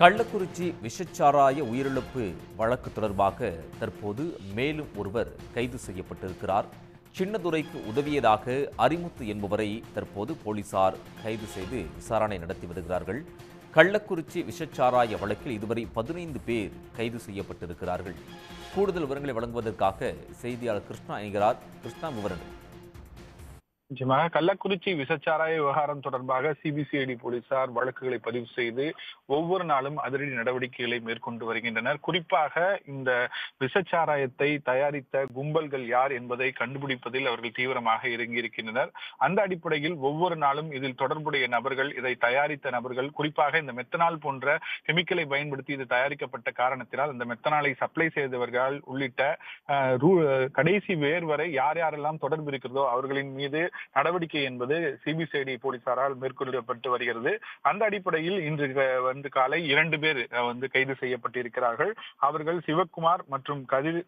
கள்ளக்குறிச்சி விஷச்சாராய உயிரிழப்பு வழக்கு தொடர்பாக தற்போது மேலும் ஒருவர் கைது செய்யப்பட்டிருக்கிறார். சின்னதுரைக்கு உதவியதாக அரிமுத்து என்பவரை தற்போது போலீசார் கைது செய்து விசாரணை நடத்தி வருகிறார்கள். கள்ளக்குறிச்சி விஷச்சாராய வழக்கில் இதுவரை பதினைந்து பேர் கைது செய்யப்பட்டிருக்கிறார்கள். கூடுதல் விவரங்களை வழங்குவதற்காக செய்தியாளர் கிருஷ்ணா இணைகிறார். கிருஷ்ணா விவரங்கள். நிச்சயமாக. கள்ளக்குறிச்சி விசச்சாராய விவகாரம் தொடர்பாக சிபிசிஐடி போலீசார் வழக்குகளை பதிவு செய்து ஒவ்வொரு நாளும் அதிரடி நடவடிக்கைகளை மேற்கொண்டு வருகின்றனர். குறிப்பாக இந்த விசச்சாராயத்தை தயாரித்த கும்பல்கள் யார் என்பதை கண்டுபிடிப்பதில் அவர்கள் தீவிரமாக இறங்கியிருக்கின்றனர். அந்த அடிப்படையில் ஒவ்வொரு நாளும் இதில் தொடர்புடைய நபர்கள் இதை தயாரித்த நபர்கள் குறிப்பாக இந்த மெத்தனால் போன்ற கெமிக்கலை பயன்படுத்தி இது தயாரிக்கப்பட்ட காரணத்தினால் இந்த மெத்தனாலை சப்ளை செய்தவர்கள் உள்ளிட்ட கடைசி வேர் வரை யார் யாரெல்லாம் தொடர்பு இருக்கிறதோ அவர்களின் மீது நடவடிக்கை என்பது சிபிசிஐடி போலீசாரால் மேற்கொள்ளப்பட்டு வருகிறது. அந்த அடிப்படையில் இன்று வந்து காலை இரண்டு பேர் வந்து கைது செய்யப்பட்டிருக்கிறார்கள். அவர்கள் சிவக்குமார் மற்றும் கதிர்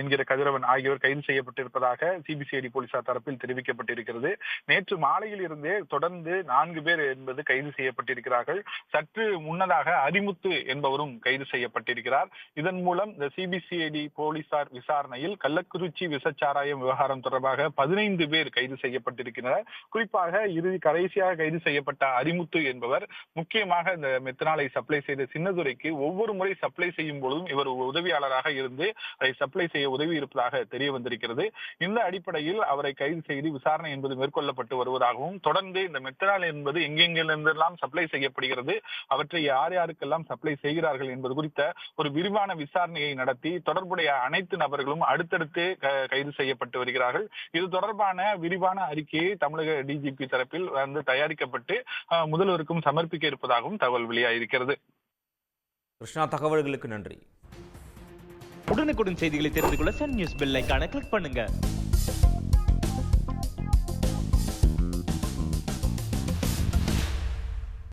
என்கிற கதிரவன் ஆகியோர் கைது செய்யப்பட்டிருப்பதாக சிபிசிஐடி போலீசார் தரப்பில் தெரிவிக்கப்பட்டிருக்கிறது. நேற்று மாலையில் இருந்தே தொடர்ந்து நான்கு பேர் என்பது கைது செய்யப்பட்டிருக்கிறார்கள். சற்று முன்னதாக அரிமுத்து என்பவரும் கைது செய்யப்பட்டிருக்கிறார். இதன் மூலம் இந்த சிபிசிஐடி போலீசார் விசாரணையில் கள்ளக்குறிச்சி விசச்சாராயம் விவகாரம் தொடர்பாக பதினைந்து பேர் கைது செய்ய செய்யப்பட்டிருக்கின்றனர் குறிப்பாக இறுதி கடைசியாக கைது செய்யப்பட்ட அரிமுத்து என்பவர் முக்கியமாக இந்த மெத்தனாலை சப்ளை செய்த சின்னதுரைக்கு ஒவ்வொரு முறை சப்ளை செய்யும் பொழுதும் இவர் உதவியாளராக இருந்து அதை சப்ளை செய்ய உதவி இருப்பதாக தெரிய வந்திருக்கிறது. இந்த அடிப்படையில் அவரை கைது செய்து விசாரணை என்பது மேற்கொள்ளப்பட்டு வருவதாகவும் தொடர்ந்து இந்த மெத்தனால் என்பது எங்கெங்கிலிருந்தெல்லாம் சப்ளை செய்யப்படுகிறது அவற்றை யார் யாருக்கெல்லாம் சப்ளை செய்கிறார்கள் என்பது குறித்த ஒரு விரிவான விசாரணையை நடத்தி தொடர்புடைய அனைத்து நபர்களும் அடுத்தடுத்து கைது செய்யப்பட்டு வருகிறார்கள். இது தொடர்பான விரிவான அறிக்கையை தமிழக டிஜிபி தரப்பில் வந்து தயாரிக்கப்பட்டு முதல்வருக்கும் சமர்ப்பிக்க இருப்பதாகவும் தகவல் வெளியாயிருக்கிறது. கிருஷ்ணா தகவல்களுக்கு நன்றி. உடனுக்குடன் செய்திகளை தெரிந்து கொள்ள சன் நியூஸ் பெல் ஐகானை கிளிக் பண்ணுங்க.